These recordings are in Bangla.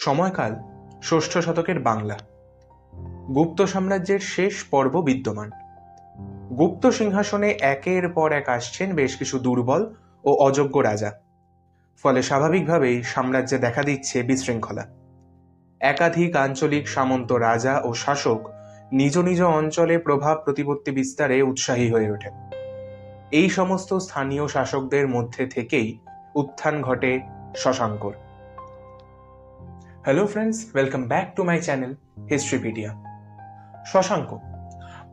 সময়কাল ষষ্ঠ শতকের বাংলা। গুপ্ত সাম্রাজ্যের শেষ পর্ব বিদ্যমান। গুপ্ত সিংহাসনে একের পর এক আসছেন বেশ কিছু দুর্বল ও অযোগ্য রাজা। ফলে স্বাভাবিকভাবেই সাম্রাজ্যে দেখা দিচ্ছে বিশৃঙ্খলা। একাধিক আঞ্চলিক সামন্ত রাজা ও শাসক নিজ নিজ অঞ্চলে প্রভাব প্রতিপত্তি বিস্তারে উৎসাহী হয়ে ওঠেন। এই সমস্ত স্থানীয় শাসকদের মধ্যে থেকেই উত্থান ঘটে শশাঙ্কর। Hello friends welcome back to my channel Historypedia Shashanka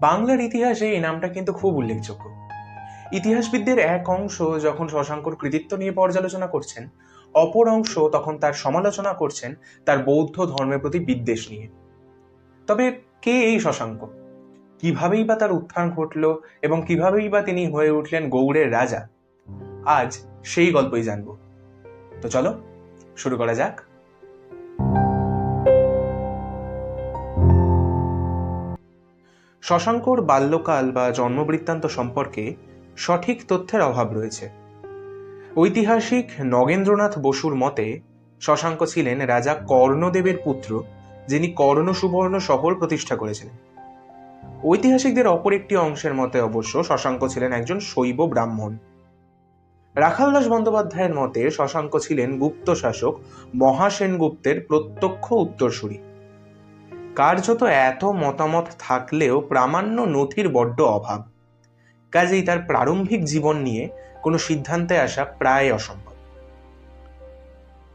বাংলার ইতিহাসে এই নামটা কিন্তু খুব উল্লেখযোগ্য ইতিহাসবিদদের এক অংশ যখন শশাঙ্কর কৃতিত্ব নিয়ে পর্যালোচনা করছেন, অপর অংশ তখন তার সমালোচনা করছেন তার বৌদ্ধ ধর্মের প্রতি বিদ্বেষ নিয়ে। তবে কে এই শশাঙ্ক কিভাবেই বা তার উত্থান ঘটল এবং কিভাবেই বা তিনি হয়ে উঠলেন গৌড়ের রাজা? আজ সেই গল্পই জানব। তো চলো, শুরু করা যাক। শশাঙ্কর বাল্যকাল বা জন্মবৃত্তান্ত সম্পর্কে সঠিক তথ্যের অভাব রয়েছে। ঐতিহাসিক নগেন্দ্রনাথ বসুর মতে, শশাঙ্ক ছিলেন রাজা কর্ণদেবের পুত্র, যিনি কর্ণ সুবর্ণ শহর প্রতিষ্ঠা করেছিলেন। ঐতিহাসিকদের অপর একটি অংশের মতে অবশ্য শশাঙ্ক ছিলেন একজন শৈব ব্রাহ্মণ। রাখালদাস বন্দ্যোপাধ্যায়ের মতে, শশাঙ্ক ছিলেন গুপ্ত শাসক মহাসেনগুপ্তের প্রত্যক্ষ উত্তরসূরি। কার্যত এত মতামত থাকলেও প্রামাণ্য নথির বড্ড অভাব। কাজেই তার প্রারম্ভিক জীবন নিয়ে কোনো সিদ্ধান্তে আসা প্রায় অসম্ভব।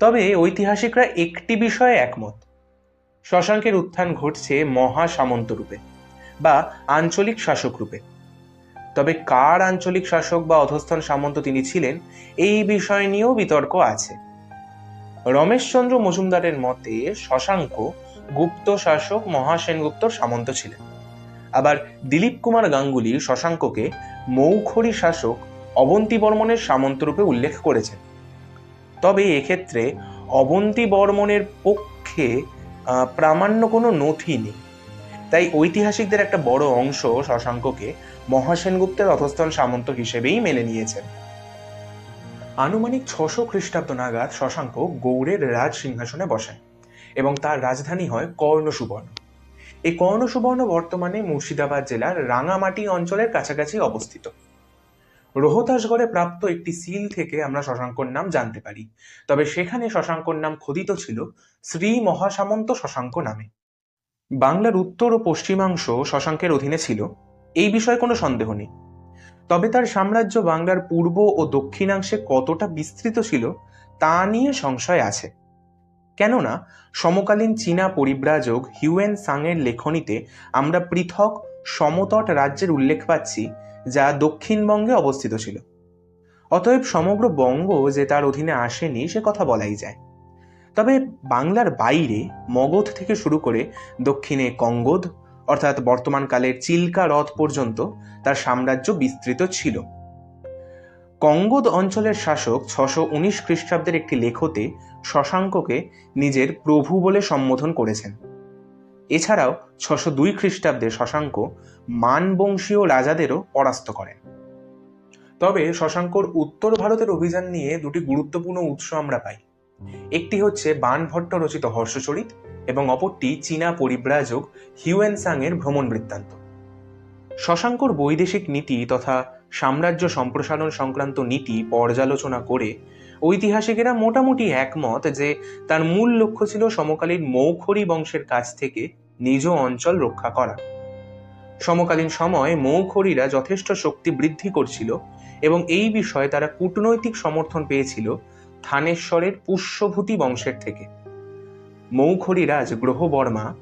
তবে ঐতিহাসিকরা একটি বিষয়ে একমত। শশাঙ্কের উত্থান ঘটছে মহা সামন্ত রূপে বা আঞ্চলিক শাসক রূপে। তবে কার আঞ্চলিক শাসক বা অধস্থান সামন্ত তিনি ছিলেন, এই বিষয় নিয়েও বিতর্ক আছে। রমেশচন্দ্র মজুমদারের মতে শশাঙ্ক গুপ্ত শাসক মহাসেনগুপ্ত সামন্ত ছিলেন। আবার দিলীপ কুমার গাঙ্গুলি শশাঙ্ককে মৌখরী শাসক অবন্তী বর্মনের সামন্ত রূপে উল্লেখ করেছেন। তবে এক্ষেত্রে অবন্তী বর্মনের পক্ষে প্রামাণ্য কোনো নথি নেই। তাই ঐতিহাসিকদের একটা বড় অংশ শশাঙ্ককে মহাসেনগুপ্তের অধস্থান সামন্ত হিসেবেই মেনে নিয়েছেন। আনুমানিক ছশো খ্রিস্টাব্দ নাগাদ শশাঙ্ক গৌড়ের রাজ সিংহাসনে বসেন। এবং তার রাজধানী হয় কর্ণ সুবর্ণ এই কর্ণ সুবর্ণ বর্তমানে মুর্শিদাবাদ জেলার রাঙামাটি অঞ্চলের কাছাকাছি অবস্থিত। রোহতাসগড়ে প্রাপ্ত একটি সিল থেকে আমরা শশাঙ্কর নাম জানতে পারি। তবে সেখানে শশাঙ্কর নাম খোদিত ছিল শ্রী মহাসামন্ত শশাঙ্ক নামে। বাংলার উত্তর ও পশ্চিমাংশ শশাঙ্কের অধীনে ছিল, এই বিষয়ে কোনো সন্দেহ নেই। তবে তার সাম্রাজ্য বাংলার পূর্ব ও দক্ষিণাংশে কতটা বিস্তৃত ছিল, তা নিয়ে সংশয় আছে। কেননা সমকালীন চীনা পরিব্রাজক হিউয়েন সাংয়ের লেখনীতে আমরা পৃথক সমতট রাজ্যের উল্লেখ পাচ্ছি, যা দক্ষিণবঙ্গে অবস্থিত ছিল। অতএব সমগ্র বঙ্গ যে তার অধীনে আসেনি, সে কথা বলাই যায়। তবে বাংলার বাইরে মগধ থেকে শুরু করে দক্ষিণে কঙ্গোদ, অর্থাৎ বর্তমানকালের চিল্কা হ্রদ পর্যন্ত, তার সাম্রাজ্য বিস্তৃত ছিল। কঙ্গোদ অঞ্চলের শাসক ছশো উনিশ খ্রিস্টাব্দের একটি লেখতে শশাঙ্ককে নিজের প্রভু বলে সম্বোধন করেছেন। এছাড়াও ছশো দুই খ্রিস্টাব্দে শশাঙ্ক মানবংশীয় রাজাদেরও পরাস্ত করেন। তবে শশাঙ্কর উত্তর ভারতের অভিযান নিয়ে দুটি গুরুত্বপূর্ণ উৎস আমরা পাই। একটি হচ্ছে বানভট্ট রচিত হর্ষচরিত এবং অপরটি চীনা পরিব্রাজক হিউয়েন সাংয়ের ভ্রমণ বৃত্তান্ত। শশাঙ্কর বৈদেশিক নীতি তথা সাম্রাজ্য সম্প্রসারণ সংক্রান্ত নীতি পর্যালোচনা করে ঐতিহাসিকেরা মোটামুটি একমত যে তার মূল লক্ষ্য ছিল সমকালীন মৌখরী বংশের কাছ থেকে নিজ অঞ্চল রক্ষা করা। সমকালীন সময় মৌখরীরা যথেষ্ট শক্তি বৃদ্ধি করছিল এবং এই বিষয়ে তারা কূটনৈতিক সমর্থন পেয়েছিল থানেশ্বরের পুষ্যভূতি বংশের থেকে। মৌখরী রাজ গ্রহবর্মা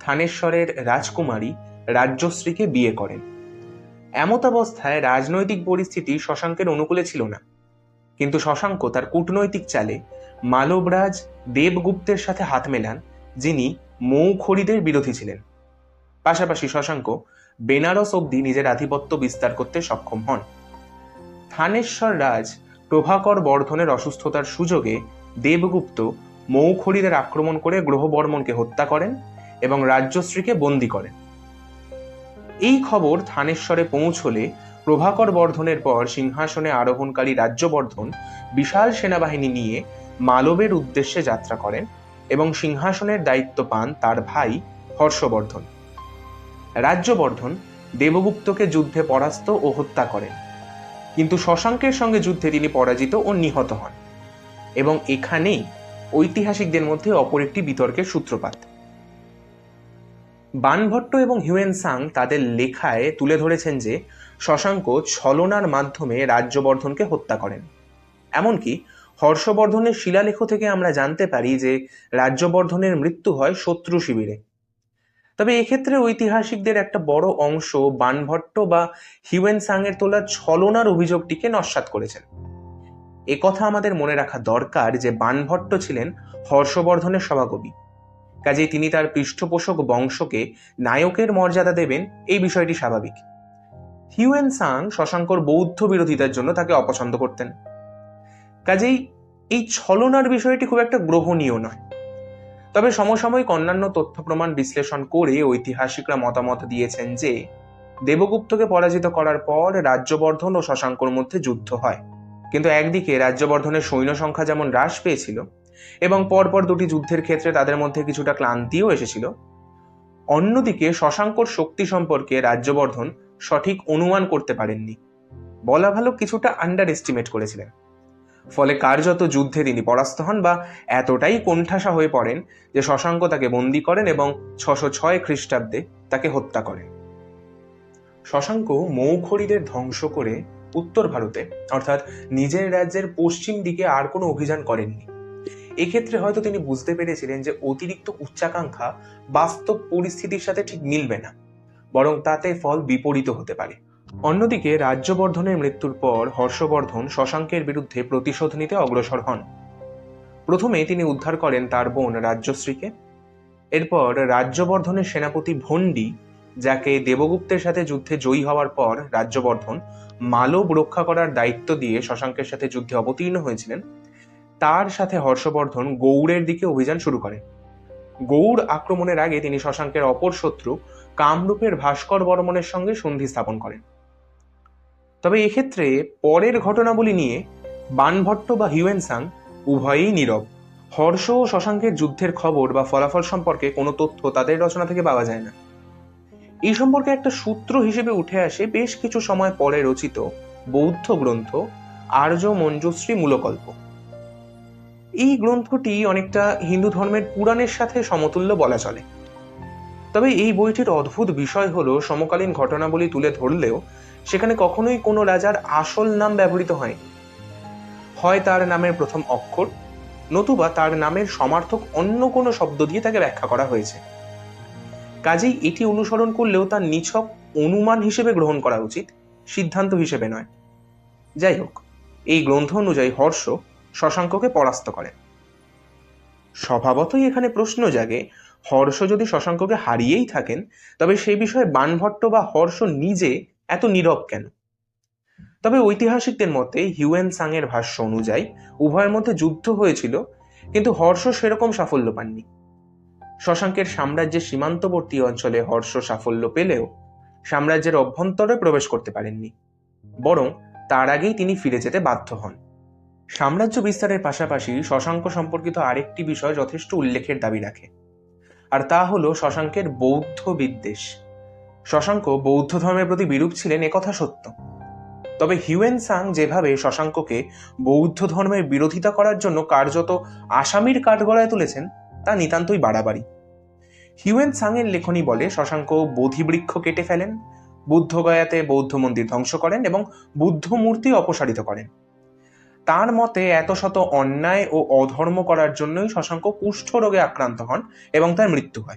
থানেশ্বরের রাজকুমারী রাজ্যশ্রীকে বিয়ে করেন। এমতাবস্থায় রাজনৈতিক পরিস্থিতি শশাঙ্কের অনুকূলে ছিল না। কিন্তু শশাঙ্ক তার কূটনৈতিক চালে মালবরাজ দেবগুপ্তের সাথে হাত মেলান, যিনি মৌখরীদের বিরোধী ছিলেন। পাশাপাশি শশাঙ্ক বেনারস অবধি নিজের আধিপত্য বিস্তার করতে সক্ষম হন। থানেশ্বর রাজ প্রভাকর বর্ধনের অসুস্থতার সুযোগে দেবগুপ্ত মৌখরীদের আক্রমণ করে গ্রহবর্মনকে হত্যা করেন এবং রাজ্যশ্রীকে বন্দী করেন। এই খবর থানেশ্বরে পৌঁছলে প্রভাকর বর্ধনের পর সিংহাসনে আরোহণকারী রাজ্যবর্ধন বিশাল সেনাবাহিনী নিয়ে মালবের উদ্দেশ্যে যাত্রা করেন এবং সিংহাসনের দায়িত্ব পান তার ভাই হর্ষবর্ধন। রাজ্যবর্ধন দেবগুপ্তকে যুদ্ধে পরাস্ত ও হত্যা করেন। কিন্তু শশাঙ্কের সঙ্গে যুদ্ধে তিনি পরাজিত ও নিহত হন এবং এখানেই ঐতিহাসিকদের মধ্যে অপর একটি বিতর্কের সূত্রপাত। বানভট্ট এবং হিউয়েন সাং তাদের লেখায় তুলে ধরেছেন যে, শশাঙ্ক ছলনার মাধ্যমে রাজ্যবর্ধনকে হত্যা করেন। এমনকি হর্ষবর্ধনের শিলালেখ থেকে আমরা জানতে পারি যে, রাজ্যবর্ধনের মৃত্যু হয় শত্রু শিবিরে। তবে এক্ষেত্রে ঐতিহাসিকদের একটা বড় অংশ বানভট্ট বা হিউয়েন সাংয়ের তোলা ছলনার অভিযোগটিকে নস্বাত করেছেন। কথা আমাদের মনে রাখা দরকার যে, বানভট্ট ছিলেন হর্ষবর্ধনের সভাকবি। কাজেই তিনি তার পৃষ্ঠপোষক বংশকে নায়কের মর্যাদা দেবেন, এই বিষয়টি স্বাভাবিক। হিউয়েন সাং শশাঙ্কর বৌদ্ধ বিরোধিতার জন্য তাকে অপছন্দ করতেন। কাজেই এই ছলনার বিষয়টি খুব একটা গ্রহণীয় নয়। তবে সমসাময়িক অন্যান্য তথ্য প্রমাণ বিশ্লেষণ করে ঐতিহাসিকরা মতামত দিয়েছেন যে, দেবগুপ্তকে পরাজিত করার পর রাজ্যবর্ধন ও শশাঙ্কর মধ্যে যুদ্ধ হয়। কিন্তু একদিকে রাজ্যবর্ধনের সৈন্য সংখ্যা যেমন হ্রাস পেয়েছিল এবং পরপর দুটি যুদ্ধের ক্ষেত্রে তাদের মধ্যে কিছুটা ক্লান্তিও এসেছিল। অন্যদিকে শশাঙ্কর শক্তি সম্পর্কে রাজ্যবর্ধন সঠিক অনুমান করতে পারেননি। বলা ভালো কিছুটা আন্ডার এস্টিমেট করেছিলেন। ফলে কার্যত যুদ্ধে তিনি পরাস্ত হন বা এতটাই কোণঠাসা হয়ে পড়েন যে শশাঙ্ক তাকে বন্দি করেন এবং ছশো ছয় খ্রিস্টাব্দে তাকে হত্যা করেন। শশাঙ্ক মৌখরীদের ধ্বংস করে উত্তর ভারতে, অর্থাৎ নিজের রাজ্যের পশ্চিম দিকে আর কোনো অভিযান করেননি। এক্ষেত্রে হয়তো তিনি বুঝতে পেরেছিলেন যে অতিরিক্ত উচ্চাকাঙ্ক্ষা বাস্তব পরিস্থিতির সাথে ঠিক মিলবে না, বরং তাতে ফল বিপরীত হতে পারে। অন্যদিকে রাজ্যবর্ধনের মৃত্যুর পর হর্ষবর্ধন শশাঙ্কের বিরুদ্ধে প্রতিশোধ নিতে অগ্রসর হন। প্রথমে তিনি উদ্ধার করেন তার বোন রাজ্যশ্রীকে। এরপর রাজ্যবর্ধনের সেনাপতি ভণ্ডি, যাকে দেবগুপ্তের সাথে যুদ্ধে জয়ী হওয়ার পর রাজ্যবর্ধন মালব রক্ষা করার দায়িত্ব দিয়ে শশাঙ্কের সাথে যুদ্ধে অবতীর্ণ হয়েছিলেন তার সাথে হর্ষবর্ধন গৌড়ের দিকে অভিযান শুরু করেন গৌড় আক্রমণের আগে তিনি শশাঙ্কের অপর শত্রু কামরূপের ভাস্কর বর্মনের সঙ্গে সন্ধি স্থাপন করেন। তবে এক্ষেত্রে পরের ঘটনাবলী নিয়ে বানভট্ট বা হিউয়েনসাং উভয়েই নীরব। হর্ষ ও শশাঙ্কের যুদ্ধের খবর বা ফলাফল সম্পর্কে কোনো তথ্য তাদের রচনা থেকে পাওয়া যায় না। এই সম্পর্কে একটা সূত্র হিসেবে উঠে আসে বেশ কিছু সময় পরে রচিত বৌদ্ধ গ্রন্থ আর্য মঞ্জুশ্রী মূলকল্প। এই গ্রন্থটি অনেকটা হিন্দু ধর্মের পুরাণের সাথে সমতুল্য বলা চলে। তবে এই বইটির অদ্ভুত বিষয় হলো, সমকালীন ঘটনাবলী তুলে ধরলেও সেখানে কখনোই কোনো রাজার আসল নাম ব্যবহৃত হয় হয় তার নামের প্রথম অক্ষর, নতুবা তার নামের সমার্থক অন্য কোনো শব্দ দিয়ে তাকে ব্যাখ্যা করা হয়েছে। কাজেই এটি অনুসরণ করলেও তার নিছক অনুমান হিসেবে গ্রহণ করা উচিত, সিদ্ধান্ত হিসেবে নয়। যাই হোক, এই গ্রন্থ অনুযায়ী হর্ষ শশাঙ্ককে পরাস্ত করেন স্বভাবতই এখানে প্রশ্ন জাগে, হর্ষ যদি শশাঙ্ককে হারিয়েই থাকেন, তবে সে বিষয়ে বানভট্ট বা হর্ষ নিজে এত নীরব কেন? তবে ঐতিহাসিকদের মতে হিউয়েন সাং এর ভাষ্য অনুযায়ী উভয়ের মধ্যে যুদ্ধ হয়েছিল, কিন্তু হর্ষ সেরকম সাফল্য পাননি। শশাঙ্কের সাম্রাজ্যের সীমান্তবর্তী অঞ্চলে হর্ষ সাফল্য পেলেও সাম্রাজ্যের অভ্যন্তরে প্রবেশ করতে পারেননি, বরং তার আগেই তিনি ফিরে যেতে বাধ্য হন। সাম্রাজ্য বিস্তারের পাশাপাশি শশাঙ্ক সম্পর্কিত আরেকটি বিষয় যথেষ্ট উল্লেখের দাবি রাখে, আর তা হল শশাঙ্কের বৌদ্ধ বিদ্বেষ। শশাঙ্ক বৌদ্ধ ধর্মের প্রতি বিরূপ ছিলেন একথা সত্য। তবে হিউয়েন সাং যেভাবে শশাঙ্ককে বৌদ্ধ ধর্মের বিরোধিতা করার জন্য কার্যত আসামির কাঠগড়ায় তুলেছেন, তা নিতান্তই বাড়াবাড়ি। হিউয়েন সাং এর লেখনী বলে শশাঙ্ক বোধিবৃক্ষ কেটে ফেলেন, বুদ্ধগয়াতে বৌদ্ধ মন্দির ধ্বংস করেন এবং বুদ্ধ মূর্তি অপসারিত করেন। তার মতে এত শত অন্যায় ও অধর্ম করার জন্যই শশাঙ্ক কুষ্ঠ রোগে আক্রান্ত হন এবং তার মৃত্যু হয়।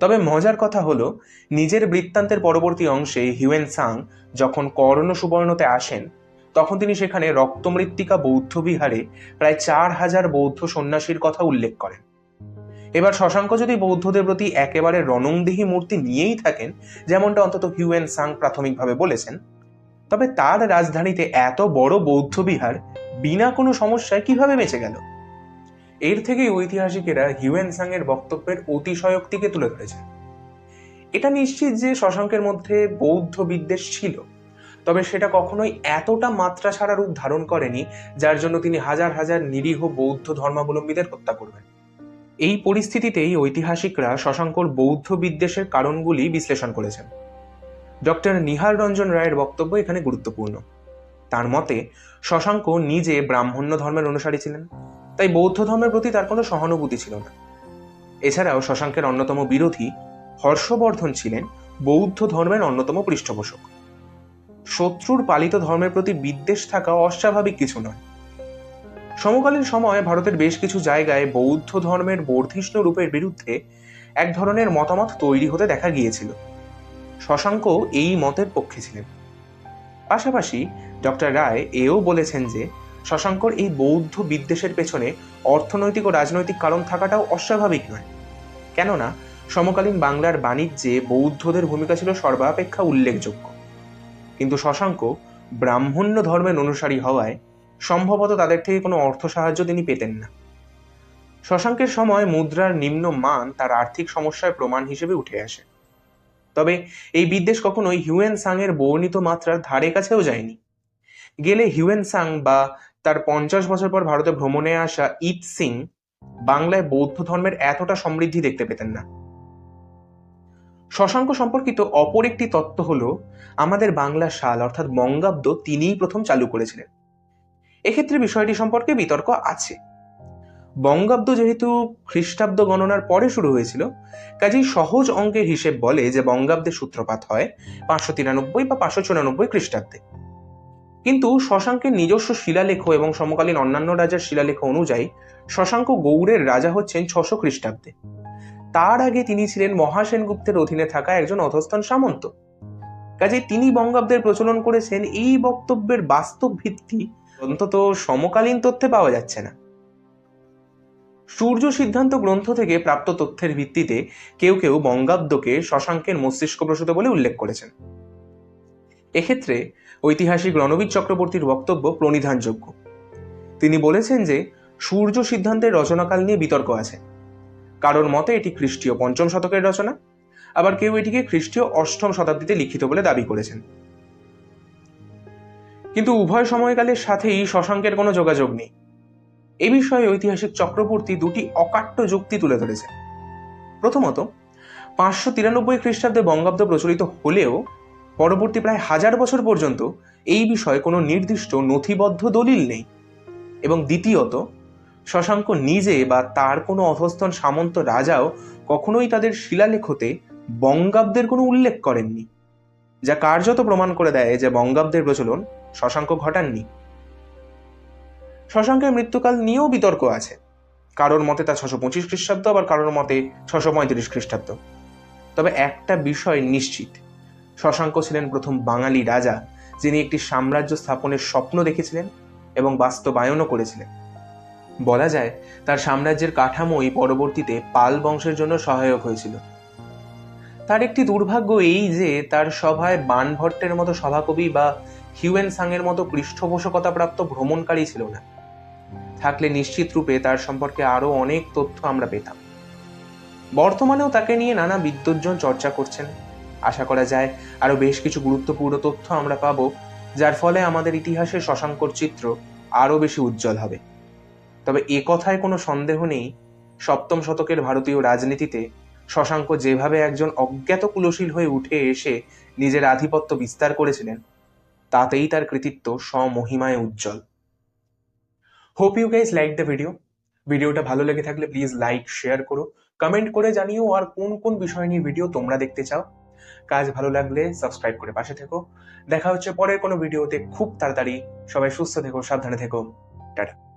তবে মজার কথা হলো, নিজের বৃত্তান্তের পরবর্তী অংশে হিউয়েন সাং যখন কর্ণ সুবর্ণতে আসেন, তখন তিনি সেখানে রক্তমৃত্তিকা বৌদ্ধ বিহারে প্রায় চার হাজার বৌদ্ধ সন্ন্যাসীর কথা উল্লেখ করেন। এবার শশাঙ্ক যদি বৌদ্ধদের প্রতি একেবারে রণংদেহী মূর্তি নিয়েই থাকেন, যেমনটা অন্তত হিউয়েন সাং প্রাথমিকভাবে বলেছেন তবে তার রাজধানীতে এত বড় বৌদ্ধ বিহার বিনা কোনো সমস্যায় কীভাবে বেঁচে গেল? এর থেকেই ঐতিহাসিকেরা হিউয়েন সাং এর বক্তব্যের অতিশয়োক্তিকে তুলে ধরেছে এটা নিশ্চিত যে শশাঙ্কের মধ্যে বৌদ্ধ বিদ্বেষ ছিল, তবে সেটা কখনোই এতটা মাত্রা ছাড়া রূপ ধারণ করেনি যার জন্য তিনি হাজার হাজার নিরীহ বৌদ্ধ ধর্মাবলম্বীদের হত্যা করবেন। এই পরিস্থিতিতেই ঐতিহাসিকরা শশাঙ্কর বৌদ্ধ বিদ্বেষের কারণগুলি বিশ্লেষণ করেছেন। ডক্টর নিহার রঞ্জন রায়ের বক্তব্য এখানে গুরুত্বপূর্ণ। তার মতে, শশাঙ্ক নিজে ব্রাহ্মণ্য ধর্মের অনুসারী ছিলেন, তাই বৌদ্ধ ধর্মের প্রতি তার কোনো সহানুভূতি ছিল না। এছাড়াও শশাঙ্কের অন্যতম বিরোধী হর্ষবর্ধন ছিলেন বৌদ্ধ ধর্মের অন্যতম পৃষ্ঠপোষক। শত্রুর পালিত ধর্মের প্রতি বিদ্বেষ থাকা অস্বাভাবিক কিছু নয়। সমকালীন সময়ে ভারতের বেশ কিছু জায়গায় বৌদ্ধ ধর্মের বর্ধিষ্ণু রূপের বিরুদ্ধে এক ধরনের মতামত তৈরি হতে দেখা গিয়েছিল। শশাঙ্ক এই মতের পক্ষে ছিলেন। পাশাপাশি ডক্টর রায় এও বলেছেন যে, শশাঙ্কর এই বৌদ্ধ বিদ্বেষের পেছনে অর্থনৈতিক ও রাজনৈতিক কারণ থাকাটাও অস্বাভাবিক নয়। কেননা, সমকালীন বাংলার বাণিজ্যে বৌদ্ধদের ভূমিকা ছিল সর্বাপেক্ষা উল্লেখযোগ্য। কিন্তু শশাঙ্ক ব্রাহ্মণ্য ধর্মের অনুসারী হওয়ায় সম্ভবত তাদের থেকে কোনো অর্থ সাহায্য তিনি পেতেন না। শশাঙ্কের সময় মুদ্রার নিম্ন মান তার আর্থিক সমস্যার প্রমাণ হিসেবে উঠে আসে। তবে এই বিদ্বেষ কখনোই হিউয়েন সাংয়ের বর্ণিত মাত্রার ধারে কাছেও যায়নি। গেলে হিউয়েন সাং বা তার পঞ্চাশ বছর পর ভারতে ভ্রমণে আসা ইপ সিং বাংলায় বৌদ্ধ ধর্মের এতটা সমৃদ্ধি দেখতে পেতেন না। শশাঙ্ক সম্পর্কিত অপর একটি তত্ত্ব হল, আমাদের বাংলা সাল অর্থাৎ বঙ্গাব্দ তিনিই প্রথম চালু করেছিলেন। এক্ষেত্রে বিষয়টি সম্পর্কে বিতর্ক আছে। বঙ্গাব্দ যেহেতু খ্রিস্টাব্দ গণনার পরে শুরু হয়েছিল, কাজেই সহজ অঙ্কের হিসেব বলে যে বঙ্গাব্দের সূত্রপাত হয় পাঁচশো তিরানব্বই বা পাঁচশো চুরানব্বই খ্রিস্টাব্দে। কিন্তু শশাঙ্কের নিজস্ব শিলালেখ এবং সমকালীন অন্যান্য রাজার শিলালেখ অনুযায়ী শশাঙ্ক গৌড়ের রাজা হচ্ছেন ছশো খ্রিস্টাব্দে। তার আগে তিনি ছিলেন মহাসেনগুপ্তের অধীনে থাকা একজন অধস্থান সামন্ত। কাজে তিনি বঙ্গাব্দের প্রচলন করেছেন, এই বক্তব্যের বাস্তব ভিত্তি অন্তত সমকালীন তথ্যে পাওয়া যাচ্ছে না। সূর্য সিদ্ধান্ত গ্রন্থ থেকে প্রাপ্ত তথ্যের ভিত্তিতে কেউ কেউ বঙ্গাব্দকে শশাঙ্কের মস্তিষ্ক প্রসূত বলে উল্লেখ করেছেন। এক্ষেত্রে ঐতিহাসিক রণবীর চক্রবর্তীর বক্তব্য প্রণিধানযোগ্য। তিনি বলেছেন যে, সূর্য সিদ্ধান্তের রচনাকাল নিয়ে বিতর্ক আছে। কারোর মতে এটি খ্রিস্টীয় পঞ্চম শতকের রচনা, আবার কেউ এটিকে খ্রিস্টীয় অষ্টম শতাব্দীতে লিখিত বলে দাবি করেছেন। কিন্তু উভয় সময়কালের সাথেই শশাঙ্কের কোনো যোগাযোগ নেই। এ বিষয়ে ঐতিহাসিক চক্রবর্তী দুটি অকাট্য যুক্তি তুলে ধরেছেন প্রথমত, পাঁচশো তিরানব্বই খ্রিস্টাব্দে বঙ্গাব্দ প্রচলিত হলেও পরবর্তী প্রায় হাজার বছর পর্যন্ত এই বিষয়ে কোনো নির্দিষ্ট নথিবদ্ধ দলিল নেই। এবং দ্বিতীয়ত, শশাঙ্ক নিজে বা তার কোনো অধস্তন সামন্ত রাজাও কখনোই তাদের শিলালেখতে বঙ্গাব্দের কোনো উল্লেখ করেননি, যা কার্যত প্রমাণ করে দেয় যে বঙ্গাব্দের প্রচলন শশাঙ্ক ঘটাননি। শশাঙ্কের মৃত্যুকাল নিয়েও বিতর্ক আছে। কারোর মতে তা ছশো পঁচিশ খ্রিস্টাব্দ, আবার কারোর মতে ছশো পঁয়ত্রিশ খ্রিস্টাব্দ। তবে একটা বিষয় নিশ্চিত, শশাঙ্ক ছিলেন প্রথম বাঙালি রাজা, যিনি একটি সাম্রাজ্য স্থাপনের স্বপ্ন দেখেছিলেন এবং বাস্তবায়নও করেছিলেন। বলা যায়, তার সাম্রাজ্যের কাঠামোই পরবর্তীতে পাল বংশের জন্য সহায়ক হয়েছিল। তার একটি দুর্ভাগ্য এই যে, তার সভায় বানভট্টের মতো সভাকবি বা হিউয়েন সাংয়ের মতো পৃষ্ঠপোষকতা প্রাপ্ত ভ্রমণকারী ছিল না। থাকলে নিশ্চিত রূপে তার সম্পর্কে আরও অনেক তথ্য আমরা পেতাম। বর্তমানেও তাকে নিয়ে নানা বিদ্বজ্জন চর্চা করছেন। আশা করা যায় আরও বেশ কিছু গুরুত্বপূর্ণ তথ্য আমরা পাব, যার ফলে আমাদের ইতিহাসের শশাঙ্কর চিত্র আরও বেশি উজ্জ্বল হবে। তবে এ কথায় কোনো সন্দেহ নেই, সপ্তম শতকের ভারতীয় রাজনীতিতে শশাঙ্ক যেভাবে একজন অজ্ঞাত কুলশীল হয়ে উঠে এসে নিজের আধিপত্য বিস্তার করেছিলেন, তাতেই তার কৃতিত্ব স্বমহিমায় উজ্জ্বল। Hope you guys like the video ভিডিওটা ভালো লেগে থাকলে প্লিজ লাইক শেয়ার করো। কমেন্ট করে জানিও আর কোন কোন বিষয় নিয়ে ভিডিও তোমরা দেখতে চাও। কাজ ভালো লাগলে সাবস্ক্রাইব করে পাশে থেকো। দেখা হচ্ছে পরের কোনো ভিডিওতে খুব তাড়াতাড়ি। সবাই সুস্থ থেকো, সাবধানে থেকো। টাটা।